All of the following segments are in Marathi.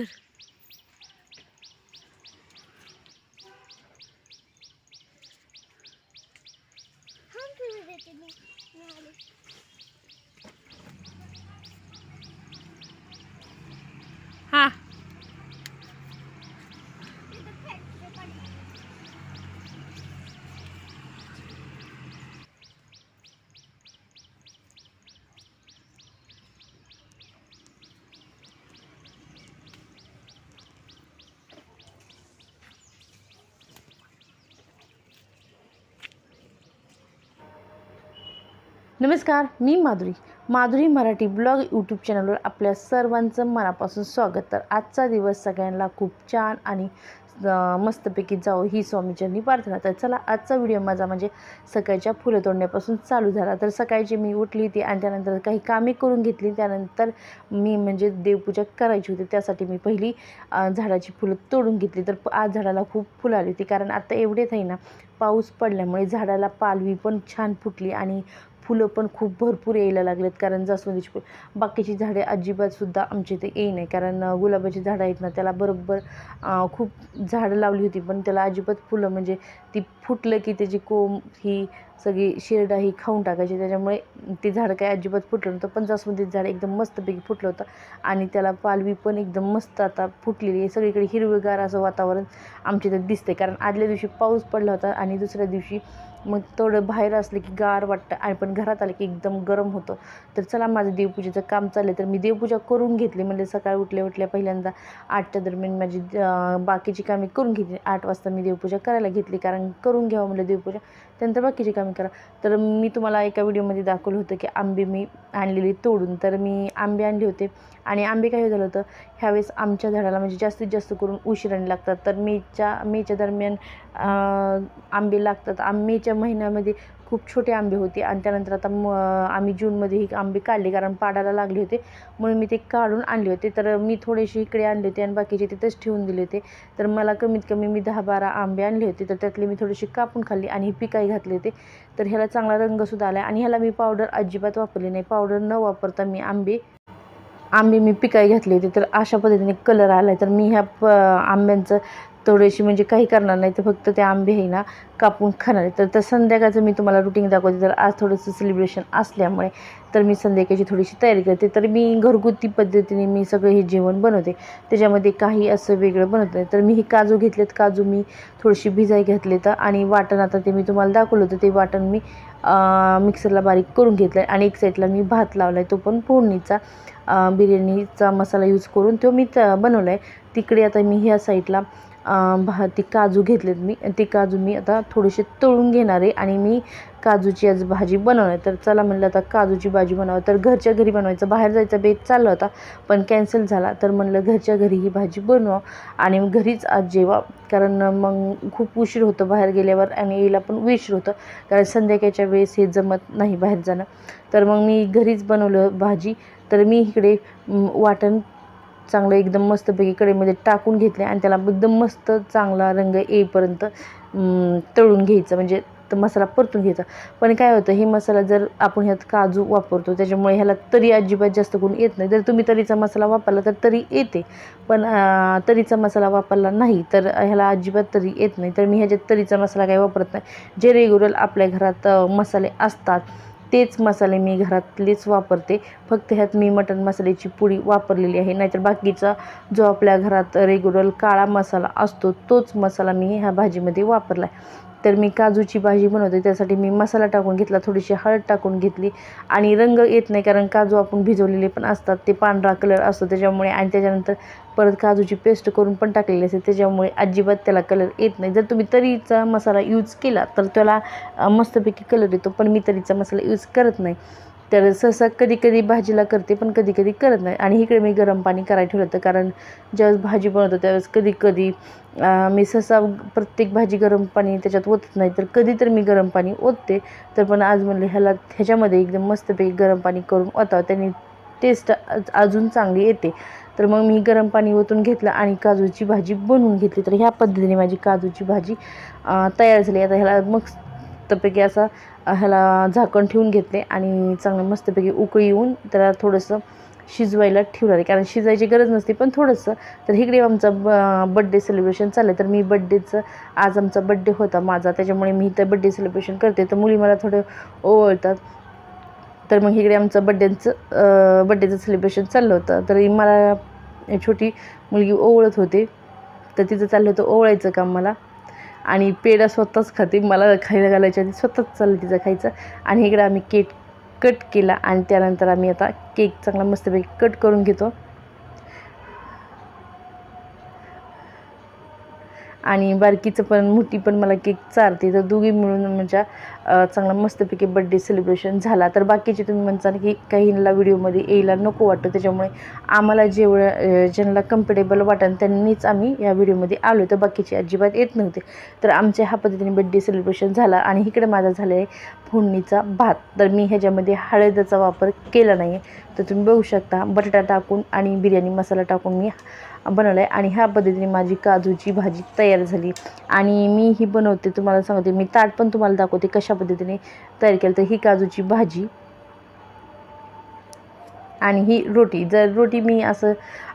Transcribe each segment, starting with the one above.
ハンる。半分出てね。नमस्कार मी माधुरी. माधुरी मराठी ब्लॉग यूट्यूब चॅनलवर आपल्या सर्वांचं मनापासून स्वागत. तर आजचा दिवस सगळ्यांना खूप छान आणि मस्तपैकी जावं ही स्वामीचरणी प्रार्थना. तर चला आजचा व्हिडिओ माझा म्हणजे सकाळच्या फुलं तोडण्यापासून चालू झाला. तर सकाळची मी उठली होती आणि त्यानंतर काही कामे करून घेतली. त्यानंतर मी म्हणजे देवपूजा करायची होती. त्यासाठी मी पहिली झाडाची फुलं तोडून घेतली. तर प- आज झाडाला खूप फुलं आली होती. कारण आता एवढेच आहे ना पाऊस पडल्यामुळे झाडाला पालवी पण छान फुटली आणि फुलं पण खूप भरपूर यायला लागलेत कारण जास्वंदीची फुलं. बाकीची झाडे अजिबातसुद्धा आमच्या इथे येई नाही कारण गुलाबाची झाडं आहेत ना त्याला बरोबर खूप झाडं लावली होती पण त्याला अजिबात फुलं म्हणजे ती फुटलं की त्याची कोंब ही सगळी शेरडा ही खाऊन टाकायची. त्याच्यामुळे ते झाड काय अजिबात फुटलं नव्हतं पण जास्वंदीचं झाड एकदम मस्तपैकी फुटलं होतं. आणि त्याला पालवी पण एकदम मस्त आता फुटलेली आहे. सगळीकडे हिरवेगार असं वातावरण आमच्या इथं दिसते कारण आदल्या दिवशी पाऊस पडला होता आणि दुसऱ्या दिवशी मग थोडं बाहेर असलं की गार वाटतं आणि पण घरात आलं की एकदम गरम होतं. तर चला माझं देवपूजेचं काम चाललं तर मी देवपूजा करून घेतली. म्हणजे सकाळी उठल्या उठल्या पहिल्यांदा आठच्या दरम्यान माझी बाकीची कामे करून घेतली. आठ वाजता मी देवपूजा करायला घेतली. कारण करून घ्यावं म्हणलं देवपूजा. त्यानंतर बाकीची कामे करा. तर मी तुम्हाला एका व्हिडिओमध्ये दाखवलं होतं की आंबे मी आणलेले तोडून. तर मी आंबे आणले होते. आणि आंबे काय झालं होतं ह्यावेळेस आमच्या झाडाला म्हणजे जास्तीत जास्त करून उशिराने लागतात. तर मेच्या मेच्या दरम्यान आंबे लागतात. आम मेच्या महिन्यामध्ये खूप छोटे आंबे होते आणि त्यानंतर आता म आम्ही जूनमध्ये ही आंबे काढले कारण पाडायला लागले होते. म्हणून मी ते काढून आणले होते. तर मी थोडेसे इकडे आणले होते आणि बाकीचे तिथंच ठेवून दिले होते. तर मला कमीत कमी मी दहा बारा आंबे आणले होते. तर त्यातले मी थोडेसे कापून खाल्ली आणि ही पिकाई घातले होते. तर ह्याला चांगला रंगसुद्धा आला आणि ह्याला मी पावडर अजिबात वापरली नाही. पावडर न वापरता मी आंबे आंबे मी पिकाई घातले होते. तर अशा पद्धतीने कलर आला आहे तर मी ह्या प आंब्यांचं थोडीशी म्हणजे काही करणार नाही तर फक्त ते आंबे आहे ना कापून खाणार आहे. तर तर संध्याकाळचं मी तुम्हाला रुटीन दाखवते. तर आज थोडंसं सेलिब्रेशन असल्यामुळे तर मी संध्याकाळची थोडीशी तयारी करते. तर मी घरगुती पद्धतीने मी सगळं हे जेवण बनवते. त्याच्यामध्ये काही असं वेगळं बनवत नाही. तर मी हे काजू घेतलेत. काजू मी थोडीशी भिजाई घेतले तर आणि वाटण आता ते मी तुम्हाला दाखवलं होतं. ते वाटण मी मिक्सरला बारीक करून घेतलं आहे आणि एक साईडला मी भात लावला आहे तो पण फोडणीचा बिर्याणीचा मसाला यूज करून तो मी त बनवला आहे तिकडे आता मी ह्या साईडला भा ती काजू घेतलेत मी. ती काजू मी आता थोडेसे तळून घेणार आहे आणि मी काजूची आज भाजी बनवणार आहे. तर चला म्हणलं आता काजूची भाजी बनवावं. तर घरच्या घरी बनवायचं. बाहेर जायचा बेत चालला होता पण कॅन्सल झाला. तर म्हणलं घरच्या घरी ही भाजी बनवा आणि घरीच आज जेवा. कारण मग खूप उशीर होतं बाहेर गेल्यावर आणि यायला पण उशीर होतं. कारण संध्याकाळच्या वेळेस हे जमत नाही बाहेर जाणं. तर मग मी घरीच बनवलं भाजी. तर मी इकडे वाटण चांगलं एकदम मस्तपैकी कडेमध्ये टाकून घेतले आणि त्याला एकदम मस्त चांगला रंग येईपर्यंत तळून घ्यायचं. म्हणजे तर मसाला परतून घ्यायचा. पण काय होतं हे मसाला जर आपण ह्यात काजू वापरतो त्याच्यामुळे ह्याला तरी अजिबात जास्त करून येत नाही. जर तुम्ही तरीचा मसाला वापरला तर तरी येते. पण तरीचा मसाला वापरला नाही तर ह्याला अजिबात तरी येत नाही. तर मी ह्याच्यात तरीचा मसाला काही वापरत नाही. जे रेग्युलर आपल्या घरात मसाले असतात तेच मसाले मी घरातलेच वापरते. फक्त ह्यात मी मटण मसाल्याची पुडी वापरलेली आहे. नाहीतर बाकीचा जो आपल्या घरात रेग्युलर काळा मसाला असतो तोच मसाला मी ह्या भाजीमध्ये वापरला आहे तर मी काजूची भाजी बनवते त्यासाठी मी मसाला टाकून घेतला थोडीशी हळद टाकून घेतली आणि रंग येत नाही कारण काजू आपण भिजवलेले पण असतात ते पांढरा कलर असतो त्याच्यामुळे आणि त्याच्यानंतर परत काजूची पेस्ट करून पण टाकलेली असते त्याच्यामुळे अजिबात त्याला कलर येत नाही. जर तुम्ही तरीचा मसाला यूज केला तर त्याला मस्तपैकी कलर येतो पण मी तरीचा मसाला यूज करत नाही. तर सहसा कधी कधी भाजीला करते पण कधी कधी करत नाही. आणि इकडे मी गरम पाणी करायला ठेवलं होतं कारण ज्यावेळेस भाजी बनवतो त्यावेळेस कधी कधी मी सहसा प्रत्येक भाजी गरम पाणी त्याच्यात ओतत नाही. तर कधी तर मी गरम पाणी ओतते तर पण आज म्हणलं ह्याला ह्याच्यामध्ये एकदम मस्तपैकी गरम पाणी करून ओतावं त्याने टेस्ट अजून चांगली येते. तर मग मी गरम पाणी ओतून घेतलं आणि काजूची भाजी बनवून घेतली. तर ह्या पद्धतीने माझी काजूची भाजी तयार झाली. आता ह्याला मग मस्तपैकी असा ह्याला झाकण ठेवून घेतले आणि चांगलं मस्तपैकी उकळी येऊन त्याला थोडंसं शिजवायला ठेवणार आहे कारण शिजायची गरज नसते पण थोडंसं. तर इकडे आमचा ब बड्डे सेलिब्रेशन चाललं तर मी बड्डेचं आज आमचा बड्डे होता माझा. त्याच्यामुळे मी इथं बड्डे सेलिब्रेशन करते. तर मुली मला थोडं ओवळतात. तर मग इकडे आमचं बड्डेचं बड्डेचं सेलिब्रेशन चाललं होतं. तर मला छोटी मुलगी ओवळत होते. तर तिचं चाललं होतं ओवळायचं काम मला. आणि पेढा स्वतःच खाते. मला खायला घालायच्या आधी स्वतःच चाललं तिचं खायचं. आणि इकडे आम्ही केक कट केला आणि त्यानंतर आम्ही आता केक चांगला मस्तपैकी कट करून घेतो. आणि बारकीचं पण मोठी पण मला केक चालते. तर दोघी मिळून म्हणजे चांगला मस्तपैकी बड्डे सेलिब्रेशन झाला. तर बाकीचे तुम्ही म्हणताल की काहींना व्हिडिओमध्ये यायला नको वाटतं. त्याच्यामुळे आम्हाला जेवढं ज्यांना कम्फर्टेबल वाटेल त्यांनीच आम्ही या व्हिडिओमध्ये आलो तर बाकीचे अजिबात येत नव्हते. तर आमच्या ह्या पद्धतीने बड्डे सेलिब्रेशन झाला. आणि इकडे माझा झाला आहे फोडणीचा भात. तर मी ह्याच्यामध्ये हळदीचा वापर केला नाही आहे तर तुम्ही बघू शकता बटाटा टाकून आणि बिर्याणी मसाला टाकून मी बनवला आहे आणि ह्या पद्धतीने माझी काजूची भाजी तयार झाली. आणि मी ही बनवते तुम्हाला सांगते मी ताट पण तुम्हाला दाखवते कशा पद्धतीने तयार केलं. तर ही काजूची भाजी आणि ही रोटी. जर रोटी मी असं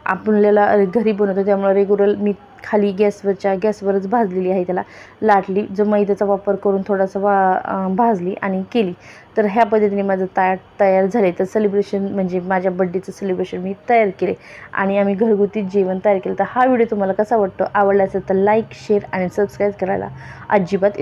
आपल्याला घरी बनवतो त्यामुळे रेग्युलर मी खाली गॅसवरच्या गॅसवरच भाजलेली आहे त्याला. लाटली जो मैद्याचा वापर करून थोडासा वा भाजली आणि केली. तर ह्या पद्धतीने माझं ताट तयार झाले तर सेलिब्रेशन म्हणजे माझ्या बड्डेचं सेलिब्रेशन मी तयार केले. आणि आम्ही घरगुती जेवण तयार केलं. तर हा व्हिडिओ तुम्हाला कसा वाटतो? आवडला असेल तर लाईक शेअर आणि सबस्क्राईब करायला अजिबात